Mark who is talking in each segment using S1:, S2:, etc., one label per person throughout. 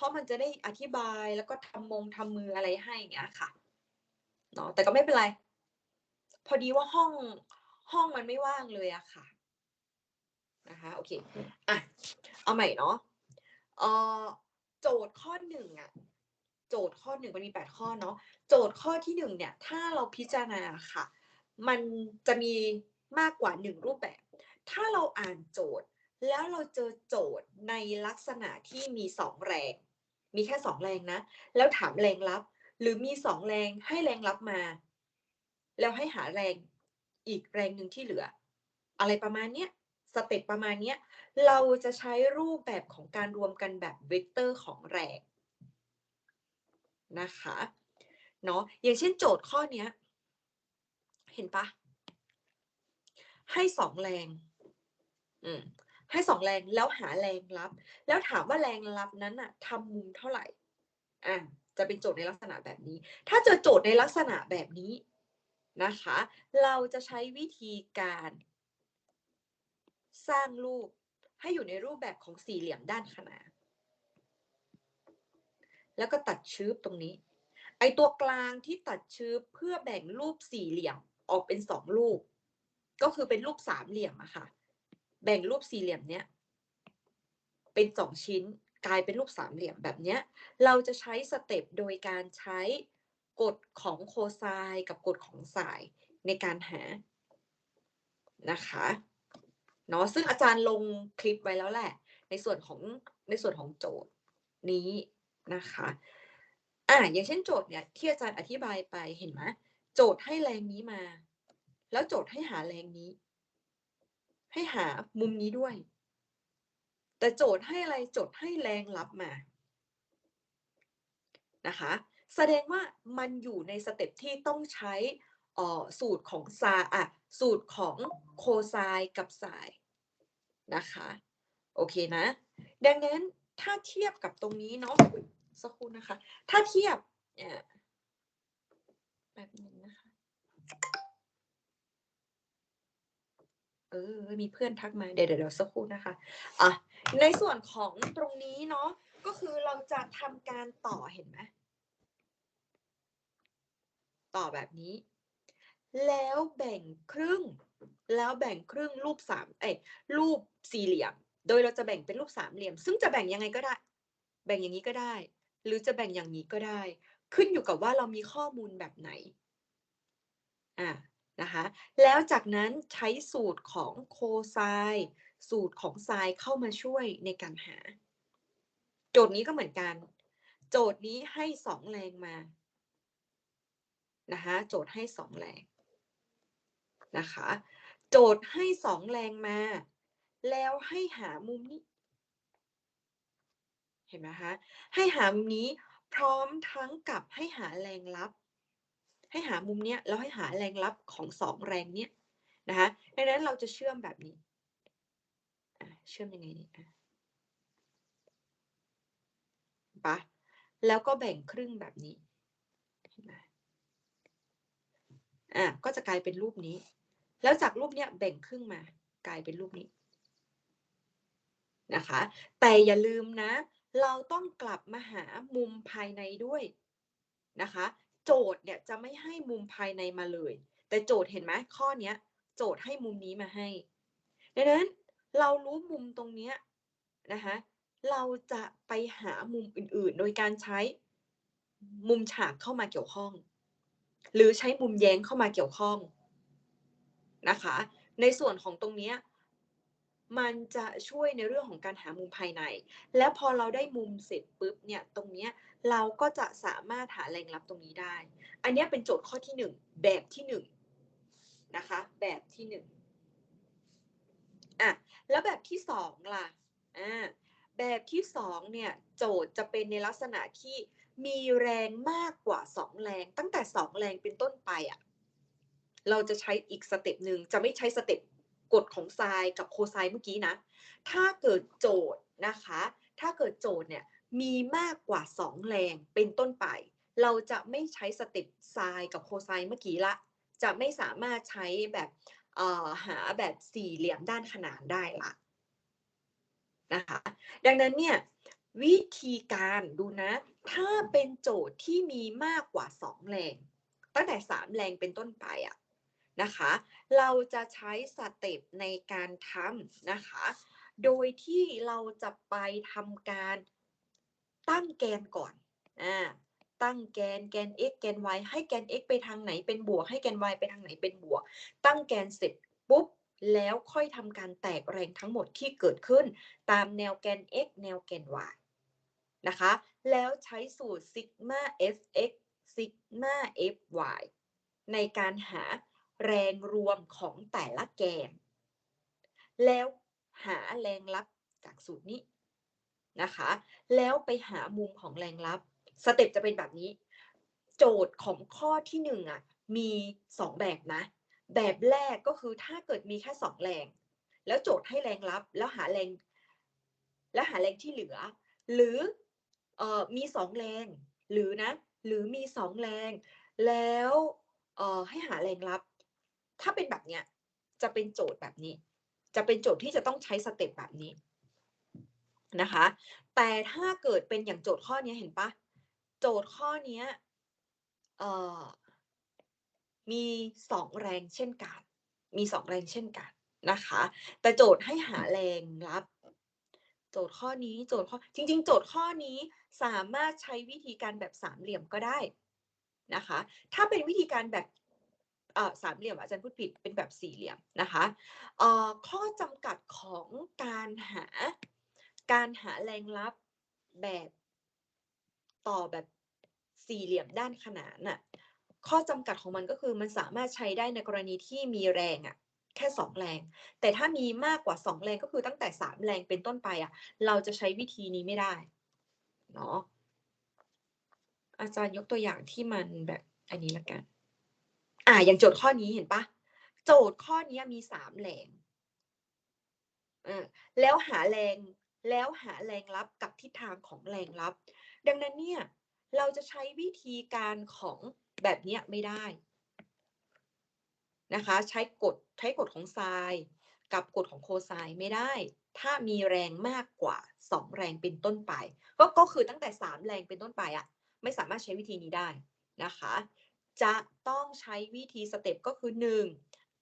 S1: เพราะมันจะได้อธิบายแล้วก็ทำมงทำมืออะไรให้อย่างเงี้ยค่ะเนาะแต่ก็ไม่เป็นไร พอดีว่าห้องห้องมันไม่ว่างเลยอะค่ะนะคะโอเคอะเอาใหม่เนาะเออโจทย์ข้อหนึ่งอะโจทย์ข้อหนึ่งมันมีแปดข้อเนาะโจทย์ข้อที่หนึ่งเนี่ย ถ้าเราพิจารณาค่ะ มันจะมีมากกว่าหนึ่งรูปแบบ ถ้าเราอ่านโจทย์ แล้วเราเจอโจทย์ในลักษณะที่มีสองแรง มีแค่สองแรงนะ แล้วถามแรงรับ หรือมีสองแรงให้แรงรับมา แล้วให้หาแรงอีกแรงหนึ่งที่เหลือ อะไรประมาณเนี้ยสเต็ปประมาณเนี้ยเราจะใช้รูปแบบของการรวมกันแบบเวกเตอร์ของแรงนะคะเนาะอย่างเช่นโจทย์ข้อเนี้ยเห็นปะให้สองแรง อืม ให้สองแรงแล้วหาแรงรับ แล้วถามว่าแรงรับนั้นอะทำมุมเท่าไหร่อะจะเป็นโจทย์ในลักษณะแบบนี้ ถ้าเจอโจทย์ในลักษณะแบบนี้นะคะ เราจะใช้วิธีการสร้างรูปให้อยู่ในรูปแบบของสี่เหลี่ยมด้านขนานแล้วก็ตัดชืบตรงนี้ ไอตัวกลางที่ตัดชืบเพื่อแบ่งรูปสี่เหลี่ยมออกเป็นสองรูป ก็คือเป็นรูปสามเหลี่ยมอะค่ะ แบ่งรูปสี่เหลี่ยมเนี้ยเป็นสองชิ้นกลายเป็นรูปสามเหลี่ยมแบบเนี้ย เราจะใช้สเต็ปโดยการใช้กฎของโคไซน์กับกฎของไซน์ในการหานะคะเนาะซึ่งอาจารย์ลงคลิปไว้แล้วแหละ ในส่วนของในส่วนของโจทย์นี้นะคะอ่าอย่างเช่นโจทย์เนี่ยที่อาจารย์อธิบายไปเห็นไหมโจทย์ให้แรงนี้มา แล้วโจทย์ให้หาแรงนี้ ให้หามุมนี้ด้วย แต่โจทย์ให้อะไรโจทย์ให้แรงรับมานะคะแสดงว่ามันอยู่ในสเต็ปที่ต้องใช้สูตรของซาอะสูตรของโคไซน์กับไซน์นะคะ โอเคนะ ดังนั้นถ้าเทียบกับตรงนี้เนาะสักครู่นะคะ ถ้าเทียบแบบนึงนะคะ เออ มีเพื่อนทักมา เดี๋ยวเดี๋ยวสักครู่นะคะ อะ ในส่วนของตรงนี้เนาะ ก็คือเราจะทำการต่อเห็นไหม ต่อแบบนี้ แล้วแบ่งครึ่ง แล้วแบ่งครึ่งรูปสามเอ้ยรูปสี่เหลี่ยม โดยเราจะแบ่งเป็นรูปสามเหลี่ยม ซึ่งจะแบ่งยังไงก็ได้ แบ่งอย่างนี้ก็ได้ หรือจะแบ่งอย่างนี้ก็ได้ ขึ้นอยู่กับว่าเรามีข้อมูลแบบไหน อ่า นะคะ แล้วจากนั้นใช้สูตรของโคไซน์สูตรของไซน์เข้ามาช่วยในการหา โจทย์นี้ก็เหมือนกัน โจทย์นี้ให้สองแรงมานะคะโจทย์ให้สองแรงนะคะ โจทย์ให้สองแรงมา แล้วให้หามุมนี้ เห็นไหมคะให้หามุมนี้พร้อมทั้งกับให้หาแรงรับ ให้หามุมเนี้ยแล้วให้หาแรงรับของสองแรงเนี้ยนะคะดังนั้นเราจะเชื่อมแบบนี้เชื่อมยังไงดีอ่ปะแล้วก็แบ่งครึ่งแบบนี้เห็นไหมอะก็จะกลายเป็นรูปนี้ แล้วจากรูปเนี้ยแบ่งครึ่งมา กลายเป็นรูปนี้นะคะ แต่อย่าลืมนะ เราต้องกลับมาหามุมภายในด้วยนะคะ โจทย์เนี่ยจะไม่ให้มุมภายในมาเลย แต่โจทย์เห็นไหมข้อเนี้ย โจทย์ให้มุมนี้มาให้ดังนั้นเรารู้มุมตรงเนี้ยนะคะเราจะไปหามุมอื่นๆ โดยการใช้มุมฉากเข้ามาเกี่ยวข้อง หรือใช้มุมแย้งเข้ามาเกี่ยวข้องนะคะ ในส่วนของตรงเนี้ยมันจะช่วยในเรื่องของการหามุมภายใน แล้วพอเราได้มุมเสร็จปุ๊บเนี่ยตรงเนี้ย เราก็จะสามารถหาแรงรับตรงนี้ได้ อันนี้เป็นโจทย์ข้อที่หนึ่งแบบที่หนึ่งนะคะ แบบที่หนึ่งอะแล้วแบบที่สองล่ะอ่าแบบที่สองเนี่ยโจทย์จะเป็นในลักษณะที่มีแรงมากกว่าสองแรง ตั้งแต่สองแรงเป็นต้นไปอะเราจะใช้อีกสเต็ปหนึ่งจะไม่ใช้สเต็ปกฎของไซน์กับโคไซน์เมื่อกี้นะ ถ้าเกิดโจทย์นะคะ ถ้าเกิดโจทย์เนี่ย มีมากกว่าสองแรงเป็นต้นไป เราจะไม่ใช้สเต็ปไซน์กับโคไซน์เมื่อกี้ละ จะไม่สามารถใช้แบบหาแบบสี่เหลี่ยมด้านขนานได้ละนะคะ ดังนั้นเนี่ยวิธีการดูนะ ถ้าเป็นโจทย์ที่มีมากกว่า 2 แรง ตั้งแต่ 3 แรงเป็นต้นไปอะนะคะ เราจะใช้สเต็ปในการทำนะคะ โดยที่เราจะไปทำการ ตั้งแกนก่อนอ่าตั้งแกนแกน x แกน y ให้แกน x ไปทางไหนเป็นบวก ให้แกน y ไปทางไหนเป็นบวก ตั้งแกนเสร็จปุ๊บแล้วค่อยทำการแตกแรงทั้งหมดที่เกิดขึ้น ตามแนวแกน x แนวแกน y นะคะ แล้วใช้สูตรซิกมา fx ซิกมา fy ในการหาแรงรวมของแต่ละแกน แล้วหาแรงลับจากสูตรนี้ นะคะ แล้วไปหามุมของแรงลับสเต็ปจะเป็นแบบนี้ โจทย์ของข้อที่หนึ่งอะมีสองแบบนะ แบบแรกก็คือถ้าเกิดมีแค่สองแรง แล้วโจทย์ให้แรงลับ แล้วหาแรง แล้วหาแรงที่เหลือ หรือเอ่อมีสองแรง หรือนะ หรือมีสองแรง แล้วเอ่อให้หาแรงลับ ถ้าเป็นแบบเนี้ยจะเป็นโจทย์แบบนี้ จะเป็นโจทย์ที่จะต้องใช้สเต็ปแบบนี้ นะคะ แต่ถ้าเกิดเป็นอย่างโจทย์ข้อนี้เห็นปะโจทย์ข้อนี้เอ่อมีสองแรงเช่นกัน มีสองแรงเช่นกันนะคะ แต่โจทย์ให้หาแรงลับ โจทย์ข้อนี้โจทย์ข้อจริง ๆ โจทย์ข้อนี้สามารถใช้วิธีการแบบสามเหลี่ยมก็ได้นะคะ ถ้าเป็นวิธีการแบบสามเหลี่ยมอาจารย์พูดผิดเป็นแบบสี่เหลี่ยมนะคะข้อจำกัดของการหา การหาแรงลับแบบต่อแบบสี่เหลี่ยมด้านขนานน่ะข้อจำกัดของมันก็คือมันสามารถใช้ได้ในกรณีที่มีแรงอะแค่สองแรง แต่ถ้ามีมากกว่าสองแรงก็คือตั้งแต่สามแรงเป็นต้นไปอะเราจะใช้วิธีนี้ไม่ได้เนาะอาจารย์ยกตัวอย่างที่มันแบบอันนี้ละกัน อ่าอย่างโจทย์ข้อนี้เห็นปะโจทย์ข้อนี้มีสามแรงเออแล้วหาแรง แล้วหาแรงลับกับทิศทางของแรงลับ ดังนั้นเนี่ยเราจะใช้วิธีการของแบบนี้ไม่ได้นะคะใช้กฎใช้กฎของไซน์กับกฎของโคไซน์ไม่ได้ ถ้ามีแรงมากกว่า 2 แรงเป็นต้นไป ก็ก็คือตั้งแต่ 3 แรงเป็นต้นไปอะไม่สามารถใช้วิธีนี้ได้นะคะ จะต้องใช้วิธีสเต็ปก็คือ 1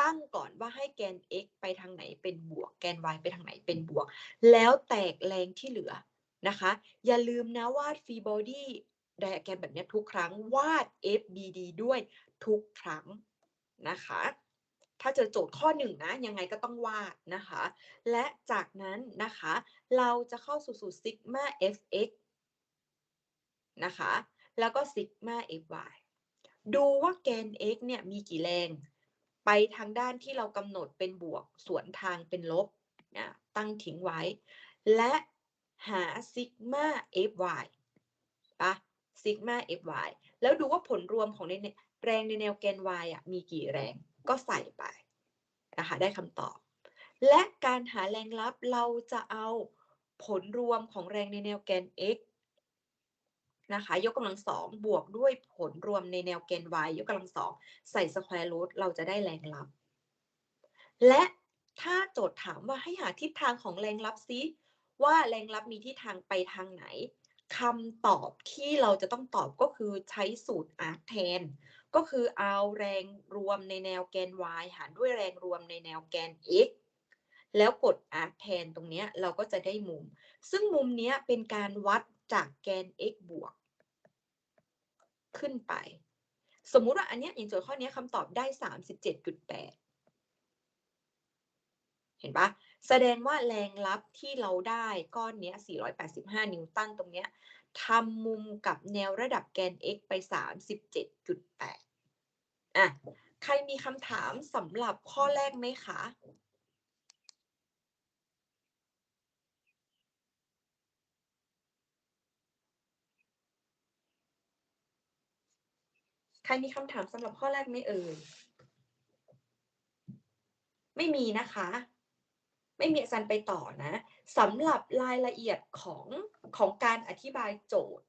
S1: ตั้งก่อนว่าให้แกน x ไปทางไหนเป็นบวก แกน y ไปทางไหนเป็นบวก แล้วแตกแรงที่เหลือนะคะ อย่าลืมนะวาดฟรีบอดี้ไดอะแกรมแบบนี้ทุกครั้งวาด FBD ด้วยทุกครั้งนะคะ ถ้าเจอโจทย์ข้อหนึ่งนะยังไงก็ต้องวาดนะคะ และจากนั้นนะคะ เราจะเข้าสู่สูตรซิกมา fx นะคะ แล้วก็ซิกมา fy ดูว่าแกน x เนี่ยมีกี่แรง ไปทางด้านที่เรากำหนดเป็นบวกสวนทางเป็นลบนะตั้งทิ้งไว้ และหาซิกมา fy ปะซิกมา fy แล้วดูว่าผลรวมของในแรงในแนวแกน y อะมีกี่แรงก็ใส่ไปนะคะได้คำตอบ และการหาแรงลับเราจะเอาผลรวมของแรงในแนวแกน x นะคะยกกำลังสองบวกด้วยผลรวมในแนวแกน y ยกกำลังสองใส่สแควร์รูทเราจะได้แรงลับ และถ้าโจทย์ถามว่าให้หาทิศทางของแรงลับซิว่าแรงลับมีทิศทางไปทางไหนคำตอบที่เราจะต้องตอบก็คือใช้สูตร arc แทน ก็คือเอาแรงรวมในแนวแกน y หารด้วยแรงรวมในแนวแกน x แล้วกด arc แทนตรงนี้เราก็จะได้มุม ซึ่งมุมนี้เป็นการวัดจากแกน x บวก ขึ้นไป สมมุติว่าอันนี้อย่างโจทย์ข้อนี้คำตอบได้ 37.8 เห็นปะแสดงว่าแรงลับที่เราได้ก้อนเนี้ย 485 นิวตันตรงเนี้ยทำมุมกับแนวระดับแกน x ไป 37.8 อะ ใครมีคำถามสำหรับข้อแรกไหมคะ รมีคำถามสำหรับข้อแรกไหมเอ่ย ไม่มีนะคะ ไม่มีอาจารย์ไปต่อนะสำหรับรายละเอียดของของการอธิบายโจทย์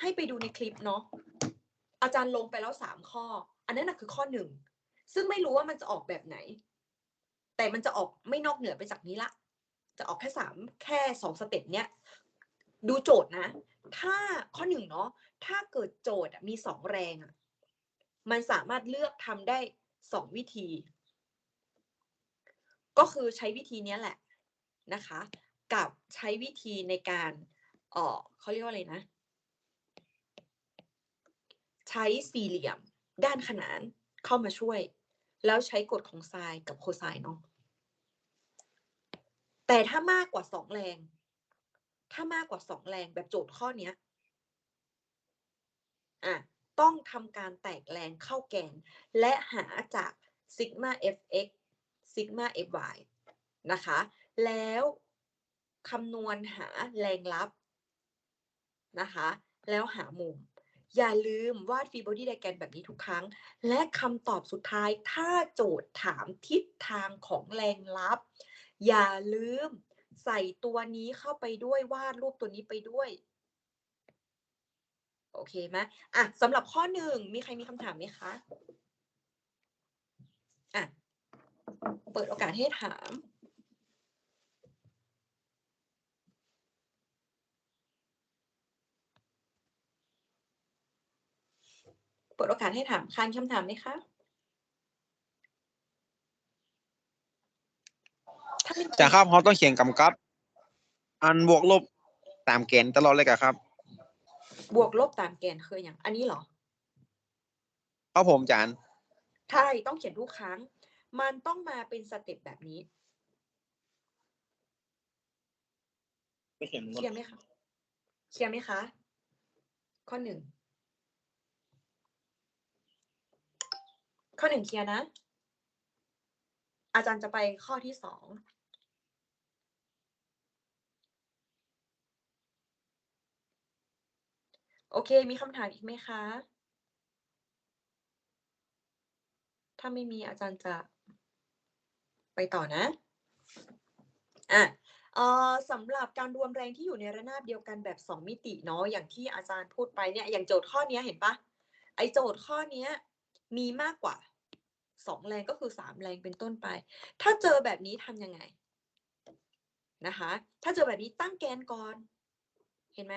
S1: ให้ไปดูในคลิปเนาะ อาจารย์ลงไปแล้วสามข้อ อันนั้นนะคือข้อหนึ่ง ซึ่งไม่รู้ว่ามันจะออกแบบไหน แต่มันจะออกไม่นอกเหนือไปจากนี้ละ จะออกแค่สามแค่สองสเต็ปเนี้ย ดูโจทย์นะ ถ้าข้อหนึ่งเนาะ ถ้าเกิดโจทย์มีสองแรงอะ มันสามารถเลือกทำได้สองวิธี ก็คือใช้วิธีนี้แหละนะคะ กับใช้วิธีในการเออเขาเรียกว่าอะไรนะ ใช้สี่เหลี่ยมด้านขนานเข้ามาช่วย แล้วใช้กฎของไซน์กับโคไซน์เนาะแต่ถ้ามากกว่าสองแรง ถ้ามากกว่าสองแรงแบบโจทย์ข้อเนี้ยอะ ต้องทำการแตกแรงเข้าแกน และหาจากซิกมา fx ซิกมา fy นะคะ แล้วคำนวณหาแรงลับนะคะ แล้วหามุม อย่าลืมวาดฟรีบอดี้ไดแกรมแบบนี้ทุกครั้ง และคำตอบสุดท้ายถ้าโจทย์ถามทิศทางของแรงลับ อย่าลืมใส่ตัวนี้เข้าไปด้วยวาดรูปตัวนี้ไปด้วย โอเคไหมอะสำหรับข้อหนึ่งมีใครมีคำถามไหมคะอะเปิดโอกาสให้ถามเปิดโอกาสให้ถามครมีคำถามไหมคะถ้าไม่มี
S2: จะครับเขาต้องเขียนกำกับ อันบวกลบตามเกณฑ์ตลอดเลยกะครับ
S1: บวกลบตามแกนคืออย่าง อันนี้เหรอ
S2: ครับผมอาจารย์
S1: ใช่ต้องเขียนทุกครั้ง มันต้องมาเป็นสเต็ปแบบนี้
S2: ไม่เขียน
S1: เคลียร์ไหมคะเคลียร์ไหมคะ ข้อหนึ่ง ข้อหนึ่งเคลียร์นะ อาจารย์จะไปข้อที่สอง โอเค มีคำถามอีกไหมคะ ถ้าไม่มีอาจารย์จะไปต่อนะ อะสำหรับการรวมแรงที่อยู่ในระนาบเดียวกันแบบ 2 มิติเนาะอย่างที่อาจารย์พูดไปเนี่ยอย่างโจทย์ข้อนี้เห็นปะไอโจทย์ข้อนี้มีมากกว่า 2 แรงก็คือ 3 แรงเป็นต้นไป ถ้าเจอแบบนี้ทำยังไงนะคะ ถ้าเจอแบบนี้ตั้งแกนก่อน เห็นไหม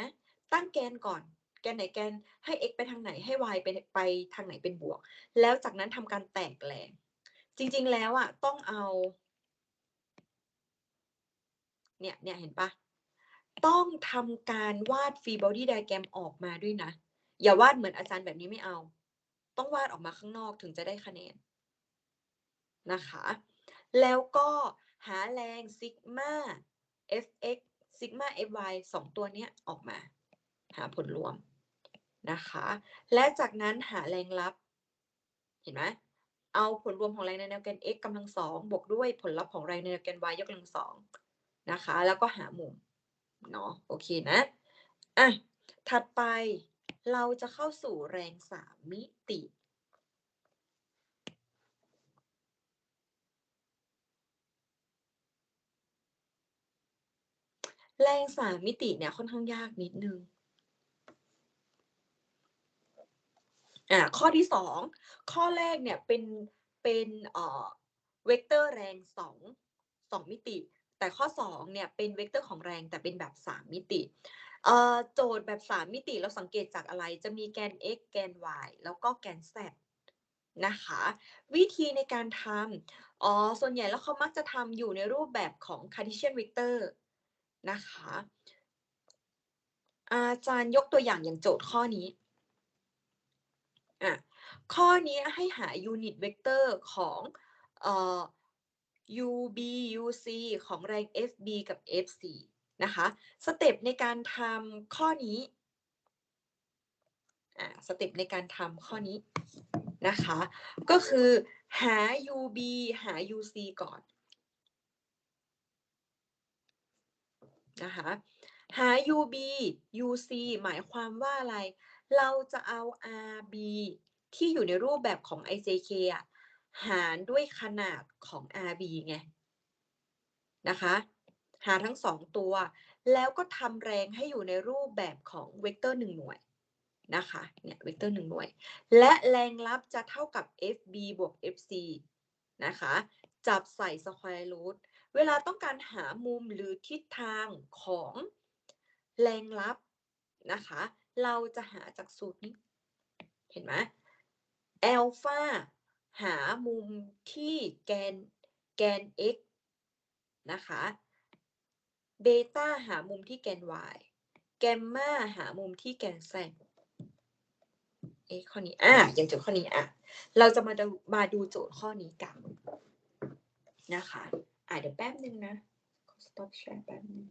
S1: ตั้งแกนก่อน แกนไหนแกนให้ x ไปทางไหนให้ y ไปไปทางไหนเป็นบวก แล้วจากนั้นทำการแตกแรงจริง ๆ แล้วอะต้องเอาเนี่ยเนี่ยเห็นปะต้องทำการวาดฟรีบอดี้ไดแกรมออกมาด้วยนะ อย่าวาดเหมือนอาจารย์แบบนี้ไม่เอา ต้องวาดออกมาข้างนอกถึงจะได้คะแนนนะคะ แล้วก็หาแรงซิกมา fx ซิกมา fy สองตัวเนี้ยออกมา หาผลรวม นะคะ และจากนั้นหาแรงลับ เห็นไหมเอาผลรวมของแรงในแนวแกน x กำลังสองบวกด้วยผลลัพธ์ของแรงในแนวแกน y ยกกำลังสองนะคะ แล้วก็หามุมเนาะโอเคนะอะถัดไปเราจะเข้าสู่แรงสามมิติแรงสามมิติเนี่ยค่อนข้างยากนิดนึง อ่าข้อที่สองข้อแรกเนี่ยเป็นเป็นเอ่อเวกเตอร์แรงสองสองมิติ แต่ข้อสองเนี่ยเป็นเวกเตอร์ของแรงแต่เป็นแบบสามมิติเอ่อโจทย์แบบสามมิติเราสังเกตจากอะไรจะมีแกน x แกน y แล้วก็แกน z นะคะ วิธีในการทำอ๋อส่วนใหญ่แล้วเขามักจะทำอยู่ในรูปแบบของ Cartesian vector นะคะอาจารย์ยกตัวอย่างอย่างโจทย์ข้อนี้ อะข้อนี้ให้หายูนิตเวกเตอร์ของเอ่อ UB UC ของแรง FB กับ FC นะคะสเต็ปในการทำข้อนี้อะสเต็ปในการทำข้อนี้นะคะ ก็คือหา UB หา UC ก่อนนะคะหา UB UC หมายความว่าอะไร เราจะเอา RB ที่อยู่ในรูปแบบของ IJK อะหารด้วยขนาดของ RB ไง นะคะ หาทั้งสองตัว แล้วก็ทำแรงให้อยู่ในรูปแบบของเวกเตอร์หนึ่งหน่วยนะคะ เนี่ยเวกเตอร์หนึ่งหน่วย และแรงลับจะเท่ากับ FB บวก FC นะคะ จับใส่ square root เวลาต้องการหามุมหรือทิศทางของแรงลับนะคะ เราจะหาจากสูตรนี้ เห็นไหมแอลฟาหามุมที่แกนแกน x นะคะเบต้าหามุมที่แกน y แกมมาหามุมที่แกน z เอ๊ะข้อนี้อะยังเจอข้อนี้อะเราจะมาดูมาดูโจทย์ข้อนี้กันนะคะ อะเดี๋ยวแป๊บนึงนะ stop share แป๊บนึง